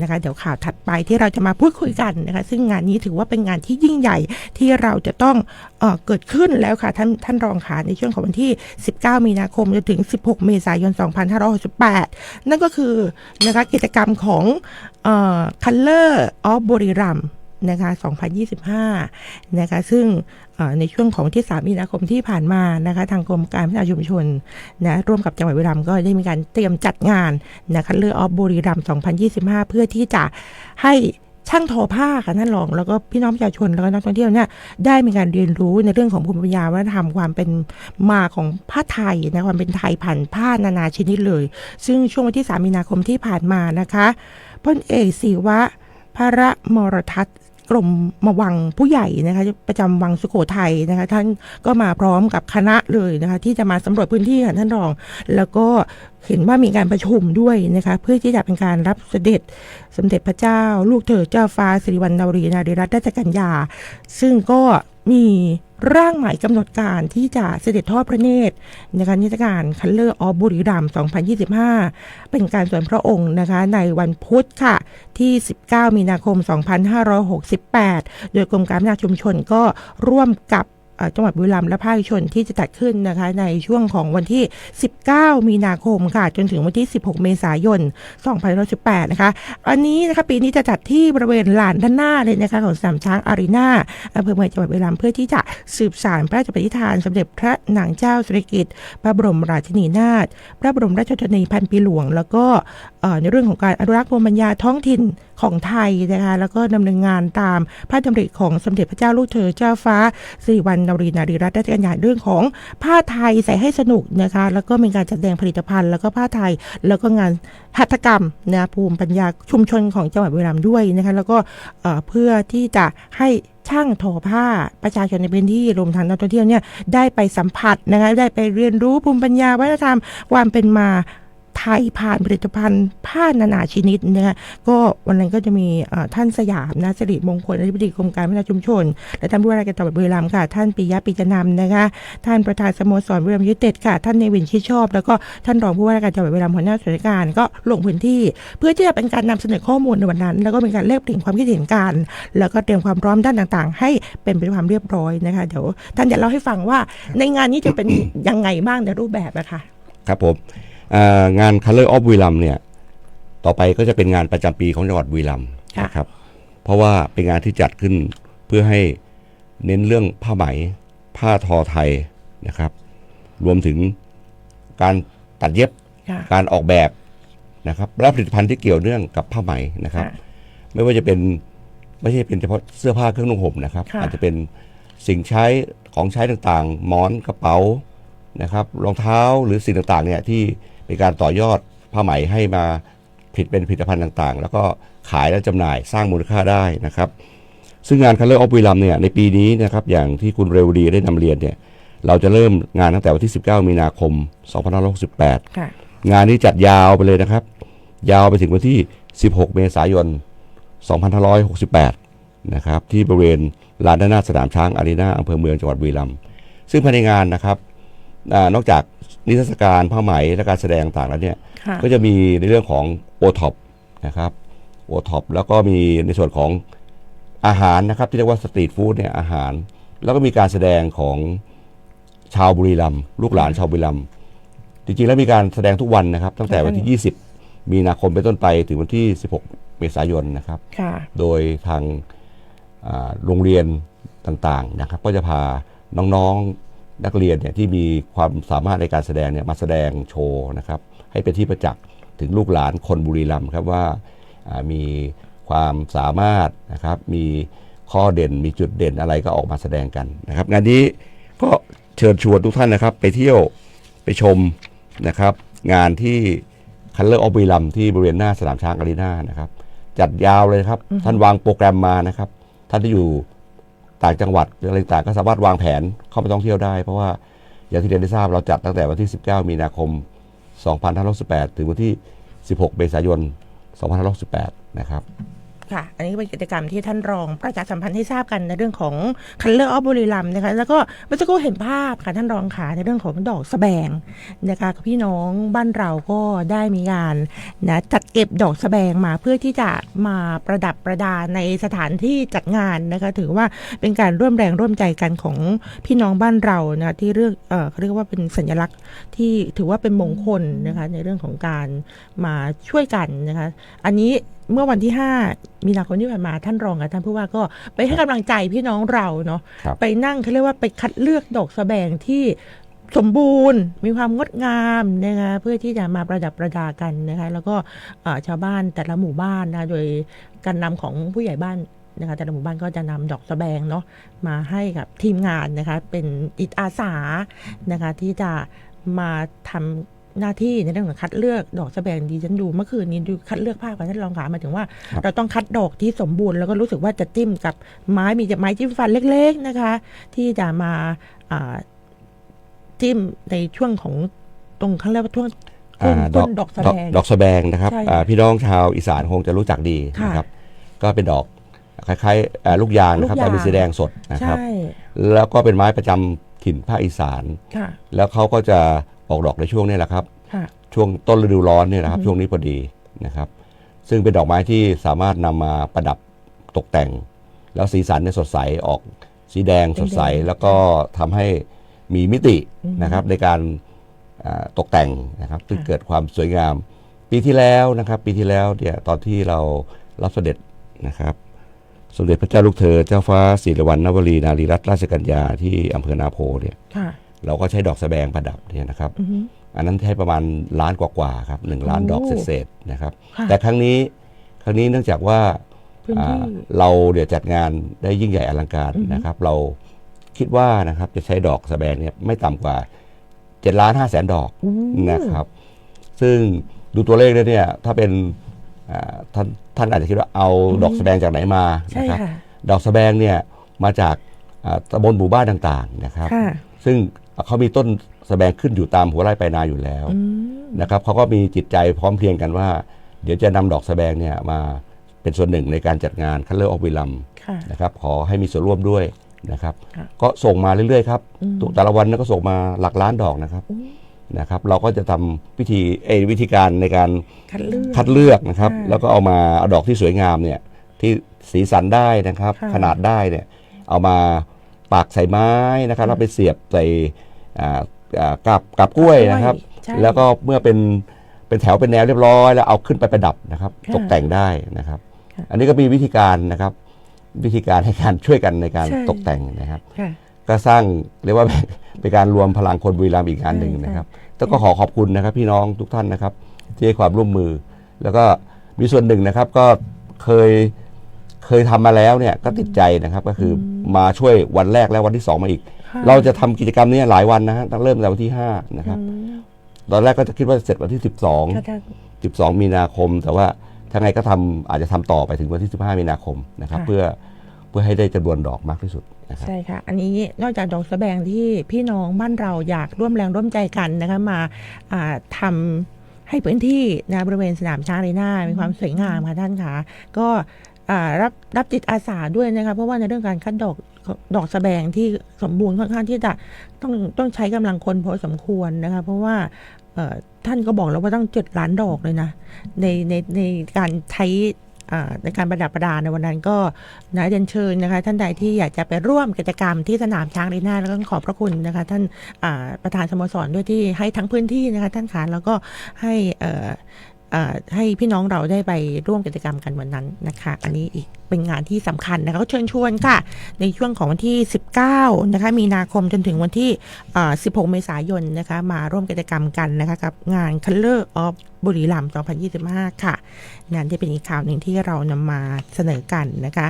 นะคะ เดี๋ยวข่าวถัดไปที่เราจะมาพูดคุยกันนะคะ ซึ่งงานนี้ถือว่าเป็นงานที่ยิ่งใหญ่ที่เราจะต้องเออเกิดขึ้นแล้วค่ะท่านท่านรองค่ะในช่วงของวันที่ 19 มีนาคมจนถึง 16 เมษายน 2568 นั่นก็คือนะคะกิจกรรมของเอ่อ Color of บุริรัม นะคะ2025 นะคะ ซึ่งในช่วงของที่3มีนาคมที่ผ่านมานะคะ ทางกรมการพัฒนาชุมชนนะร่วมกับจังหวัดบุรีรัมย์ก็ได้มีการเตรียมจัดงานนะคะเลือออฟบุรีรัมย์2025 เพื่อที่จะให้ช่างทอผ้าค่ะท่านรองแล้วก็พี่น้องประชาชนแล้วก็นักท่องเที่ยวเนี่ยได้มีการเรียนรู้ในเรื่องของภูมิปัญญาวัฒนธรรมความเป็นมาของผ้าไทยนะความเป็นไทยผ่านผ้านานาชนิดเลย ซึ่งช่วงวันที่ 3 มีนาคมที่ผ่านมานะคะพลเอกศิวะพระมรทัศน์ กรมมวังผู้ใหญ่นะคะประจำวังสุโขทัยนะคะท่านก็มาพร้อมกับคณะเลยนะคะที่จะมาสำรวจพื้นที่ค่ะท่านรอง แล้วก็เห็นว่ามีการประชุมด้วยนะคะเพื่อที่จะเป็นการรับเสด็จสมเด็จพระเจ้า ลูกเธอเจ้าฟ้าสิริวัณณวรีนารีรัตนราชกัญญา ซึ่งก็มีร่างใหม่กำหนดการที่จะเสด็จทอดพระเนตรนะคะนิทรรศการคัลเลอร์ออบุรีรัมย์2025 เป็นการส่วนพระองค์นะคะในวันพุธค่ะ ที่ 19 มีนาคม 2568 โดยกรมการพัฒนาชุมชนก็ร่วมกับ จังหวัดบุรีรัมย์และภาคชนที่จะจัดขึ้นนะคะ ในช่วงของวันที่ 19 มีนาคมค่ะ จนถึงวันที่ 16 เมษายน 2518 นะคะ อันนี้นะคะปีนี้จะจัดที่บริเวณลานด้านหน้าเลยนะคะของสนามช้างอารีนาอำเภอเมืองจังหวัดบุรีรัมย์เพื่อที่จะสืบสานพระราชปณิธานสมเด็จพระนางเจ้าสิริกิติ์พระบรมราชินีนาถพระบรมราชชนนีพันปีหลวง แล้วก็ในเรื่องของการอนุรักษ์ภูมิปัญญาท้องถิ่นของไทยนะคะ แล้วก็ดำเนินงานตามพระดำริของสมเด็จพระเจ้าลูกเธอเจ้าฟ้าสิริวัณณรีนารีรัตนราชกัญญาเรื่องของผ้าไทยใส่ให้สนุกนะคะ แล้วก็มีการจัดแสดงผลิตภัณฑ์ แล้วก็ผ้าไทย แล้วก็งานหัตถกรรมนะภูมิปัญญาชุมชนของจังหวัดบุรีรัมย์ด้วยนะคะ แล้วก็เพื่อที่จะให้ช่างทอผ้าประชาชนในพื้นที่รวมทั้งนักท่องเที่ยวเนี่ยได้ไปสัมผัสนะคะได้ไปเรียนรู้ภูมิปัญญาวัฒนธรรมความเป็นมา ทยผ่านผลิตภัณฑ์ผ้านานาชนิดนะคะก็วันนั้นก็จะมีท่านสยามนะสิริมงคลอธิบดีกรมการพัฒนาชุมชน และท่านผู้ว่าราชการจังหวัดบุรีรัมย์ค่ะ ท่านปิยะปิจนำนะคะท่านประธานสโมสรบุรีรัมย์ยูเต็ดค่ะ ท่านเนวินชิดชอบ แล้วก็ท่านรองผู้ว่าราชการจังหวัดบุรีรัมย์หัวหน้าส่วนราชการก็ลงพื้นที่ เพื่อที่จะเป็นการนำเสนอข้อมูลในวันนั้น แล้วก็เป็นการแลกเปลี่ยนความคิดเห็นกัน แล้วก็เตรียมความพร้อมด้านต่างๆ ให้เป็นไปด้วยความเรียบร้อยนะคะเดี๋ยวท่านจะเล่าให้ฟังว่าในงานนี้จะเป็นยังไงบ้างในรูปแบบนะคะครับผม งาน Color of บุรีรัมย์เนี่ยต่อไปก็จะเป็นงานประจำปีของจังหวัดบุรีรัมย์ค่ะนะครับ เพราะว่าเป็นงานที่จัดขึ้นเพื่อให้เน้นเรื่องผ้าไหม ผ้าทอไทยนะครับ รวมถึงการตัดเย็บค่ะการออกแบบนะครับและผลิตภัณฑ์ที่เกี่ยวเนื่องกับผ้าไหมนะครับค่ะไม่ว่าจะเป็นไม่ใช่เป็นเฉพาะเสื้อผ้าเครื่องนุ่งห่มนะครับค่ะอาจจะเป็นสิ่งใช้ของใช้ต่างๆ หมอนกระเป๋านะครับ รองเท้าหรือสิ่งต่างๆเนี่ยที่ เป็นการต่อยอดผ้าไหมให้มาผลิตเป็นผลิตภัณฑ์ต่างๆ แล้วก็ขายและจำหน่ายสร้างมูลค่าได้นะครับ ซึ่งงาน Color of บุรีรัมย์เนี่ยในปีนี้นะครับอย่างที่คุณเรวดีได้นำเรียนเนี่ยเราจะเริ่มงานตั้งแต่วันที่ 19 มีนาคม 2568ค่ะงานนี้จัดยาวไปเลยนะครับ ยาวไปถึงวันที่ 16 เมษายน 2568 นะครับที่บริเวณลานด้านหน้าสนามช้างอารีนาอำเภอเมืองจังหวัดบุรีรัมย์ซึ่งภายในงานนะครับ อานอกจากนิทรรศการผ้าไหมและการแสดงต่างแล้วเนี่ยค่ะก็จะมีในเรื่องของโอท็อปนะครับโอท็อปแล้วก็มีในส่วนของอาหารนะครับที่เรียกว่าสตรีทฟู้ดเนี่ยอาหาร แล้วก็มีการแสดงของชาวบุรีรัมย์ลูกหลานชาวบุรีรัมย์จริงๆแล้วมีการแสดงทุกวันนะครับ ตั้งแต่วันที่ 20 มีนาคมเป็นต้นไปถึงวันที่ 16 เมษายนนะครับ ค่ะ โดยทางอ่าโรงเรียนต่างๆนะครับ ก็จะพาน้องๆ นักเรียนเนี่ยที่มีความสามารถในการแสดงเนี่ยมาแสดงโชว์นะครับให้เป็นที่ประจักษ์ถึงลูกหลานคนบุรีรัมย์ครับว่าอ่ามีความสามารถนะครับมีข้อเด่นมีจุดเด่นอะไรก็ออกมาแสดงกันนะครับงานนี้ก็เชิญชวนทุกท่านนะครับ ไปเที่ยวไปชมนะครับ งานที่คันเลอร์ออฟบุรีรัมย์ที่บริเวณหน้าสนามช้างอารีนานะครับ จัดยาวเลยครับ ท่านวางโปรแกรมมานะครับ ท่านที่อยู่ ต่างจังหวัดออะไรต่างก็สามารถวางแผนเข้าไปท่องเที่ยวได้ เพราะว่าอย่างที่เรียนได้ทราบเราจัดตั้งแต่วันที่ 19 มีนาคม 2568 ถึงวันที่ 16 เมษายน 2568 นะครับ ค่ะ อันนี้เป็นกิจกรรมที่ท่านรองประชาสัมพันธ์ให้ทราบกันในเรื่องของคันเลอร์ออฟบุรีรัมนะคะ แล้วก็เมื่อสักครู่เห็นภาพค่ะท่านรองขาในเรื่องของดอกสะแบงนะคะพี่น้องบ้านเราก็ได้มีการนะจัดเก็บดอกสะแบงมาเพื่อที่จะมาประดับประดาในสถานที่จัดงานนะคะ ถือว่าเป็นการร่วมแรงร่วมใจกันของพี่น้องบ้านเรานะที่เรื่องเออเขาเรียกว่าเป็นสัญลักษณ์ที่ถือว่าเป็นมงคลนะคะในเรื่องของการมาช่วยกันนะคะ อันนี้ เมื่อวันที่ 5 มีนาคมที่ผ่านมาท่านรองกับท่านผู้ว่าก็ไปให้กำลังใจพี่น้องเราเนาะครับไปนั่งเขาเรียกว่าไปคัดเลือกดอกสะแบงที่สมบูรณ์มีความงดงามนะคะเพื่อที่จะมาประดับประดากันนะคะแล้วก็เอ่อชาวบ้านแต่ละหมู่บ้านนะโดยการนำของผู้ใหญ่บ้านนะคะแต่ละหมู่บ้านก็จะนำดอกสะแบงเนาะมาให้กับทีมงานนะคะเป็นจิตอาสานะคะที่จะมาทำ หน้าที่ในเรื่องของคัดเลือกดอกสะแบงดีฉันดูเมื่อคืนนี้ดูคัดเลือกภาพกันท่านรองขาหมายถึงว่าครับเราต้องคัดดอกที่สมบูรณ์แล้วก็รู้สึกว่าจะจิ้มกับไม้มีจะไม้จิ้มฟันเล็ก ๆนะคะ ที่จะมาอ่าจิ้มในช่วงของตรงเขาเรียกว่าช่วงอ่าต้นดอกสะดอกแบงดอกสะแบงนะครับใช่อ่าพี่น้องชาวอีสานคงจะรู้จักดีค่ะนะครับ ก็เป็นดอกคล้ายๆอ่าลูกยางนะครับลูกยางแต่เป็นสีแดงสดนะครับใช่แล้วก็เป็นไม้ประจำถิ่นภาคอีสานค่ะแล้วเขาก็จะ ออกดอกในช่วงนี้แหละครับ ค่ะช่วงต้นฤดูร้อนเนี่ยนะครับอือฮึช่วงนี้พอดีนะครับ ซึ่งเป็นดอกไม้ที่สามารถนำมาประดับตกแต่ง แล้วสีสันเนี่ยสดใสออกสีแดงสดใสแล้วก็ทำให้มีมิตินะครับในการอ่าตกแต่งนะครับ ซึ่งเกิดความสวยงาม ปีที่แล้วนะครับ ปีที่แล้วเนี่ยตอนที่เรารับเสด็จนะครับ สมเด็จพระเจ้าลูกเธอเจ้าฟ้าสิริวัณณวรีนารีรัตนราชกัญญาที่อำเภอนาโพเนี่ย ค่ะ เราก็ใช้ดอกสะแบงประดับเนี่ยนะครับอือฮึอันนั้นใช้ประมาณล้านกว่าๆครับหนึ่งล้านโอ้ดอกเศษๆนะครับค่ะแต่ครั้งนี้ครั้งนี้เนื่องจากว่าพื้นที่อ่าเราเดี๋ยวจัดงานได้ยิ่งใหญ่อลังการอือฮึนะครับ เราคิดว่านะครับจะใช้ดอกสะแบงเนี่ยไม่ต่ำกว่า7ล้าน5แสนดอกอู้นะครับ ซึ่งดูตัวเลขแล้วเนี่ยถ้าเป็นอ่าท่านท่านอาจจะคิดว่าเอาดอกสะแบงจากไหนมาใช่นะครับค่ะดอกสะแบงเนี่ยมาจากอ่าตำบลหมู่บ้านต่างๆนะครับค่ะซึ่ง เขามีต้นสะแบงขึ้นอยู่ตามหัวไร่ปลายนาอยู่แล้วอืมนะครับเขาก็มีจิตใจพร้อมเพรียงกันว่า เดี๋ยวจะนำดอกสะแบงเนี่ยมาเป็นส่วนหนึ่งในการจัดงานคัลเลอร์ออฟวิลัมค่ะนะครับ ขอให้มีส่วนร่วมด้วยนะครับค่ะก็ส่งมาเรื่อยๆครับอืมทุกแต่ละวันเนี่ยก็ส่งมาหลักล้านดอกนะครับอู้นะครับ เราก็จะทำพิธีเอยวิธีการในการคัดเลือกคัดเลือกนะครับค่ะแล้วก็เอามาเอาดอกที่สวยงามเนี่ยที่สีสันได้นะครับค่ะขนาดได้เนี่ยเอามา ปากใส่ไม้นะครับแล้วไปเสียบใส่อ่าอ่ากับกับกล้วยนะครับใช่แล้วก็เมื่อเป็นเป็นแถวเป็นแนวเรียบร้อย แล้วเอาขึ้นไปประดับนะครับค่ะตกแต่งได้นะครับค่ะอันนี้ก็มีวิธีการนะครับ วิธีการให้การช่วยกันในการใช่ตกแต่งนะครับค่ะก็สร้างเรียกว่าเป็นการรวมพลังคนบุรีรัมย์อีกงานหนึ่งใช่นะครับแล้วก็ขอขอบคุณนะครับ พี่น้องทุกท่านนะครับ ที่ให้ความร่วมมือ แล้วก็มีส่วนหนึ่งนะครับ ก็เคย เคยทำมาแล้วเนี่ยก็ติดใจนะครับก็คืออมาช่วยวันแรกและวันที่สองมาอีกค่ะเราจะทำกิจกรรมนี้หลายวันนะฮะตั้งเริ่มแต่วันที่ห้านะครับอืมตอนแรกก็จะคิดว่าเสร็จวันที่ 12ค่ะท่าน12 มีนาคม แต่ว่าถ้าไงก็ทำอาจจะทำต่อไปถึงวันที่ 15 มีนาคมนะครับค่ะเพื่อเพื่อให้ได้จำนวนดอกมากที่สุดนะครับใช่ค่ะ อันนี้นอกจากดอกสะแบงที่พี่น้องบ้านเราอยากร่วมแรงร่วมใจกันนะคะมาอ่าทำให้พื้นที่นะบริเวณสนามช้างอารีนามีความสวยงามค่ะท่านคะก็อ่า รับรับจิตอาสาด้วยนะคะเพราะว่าในเรื่องการคัดดอกดอกสะแบงที่สมบูรณ์ค่อนข้างที่จะต้องต้องใช้กำลังคนพอสมควรนะคะเพราะว่าท่านก็บอกแล้วว่าต้องเจ็ดล้านดอกเลยนะในในในการใช้ในการประดับประดาในวันนั้นก็นะเรียนเชิญนะคะ ท่านใดที่อยากจะไปร่วมกิจกรรมที่สนามช้างลีน่าแล้วก็ขอบพระคุณนะคะ ท่านประธานสโมสรด้วยที่ให้ทั้งพื้นที่นะคะ ท่านขาแล้วก็ให้อ่อ ให้พี่น้องเราได้ไปร่วมกิจกรรมกันวันนั้นนะคะ อันนี้อีกเป็นงานที่สำคัญนะคะก็เชิญชวนค่ะ ในช่วงของวันที่ 19 นะคะ มีนาคมจนถึงวันที่ 16 เมษายนนะคะ มาร่วมกิจกรรมกันนะคะกับงาน Color of บุรีรัมย์2025 ค่ะงานที่เป็นอีกข่าวหนึ่งที่เรานำมาเสนอกันนะคะ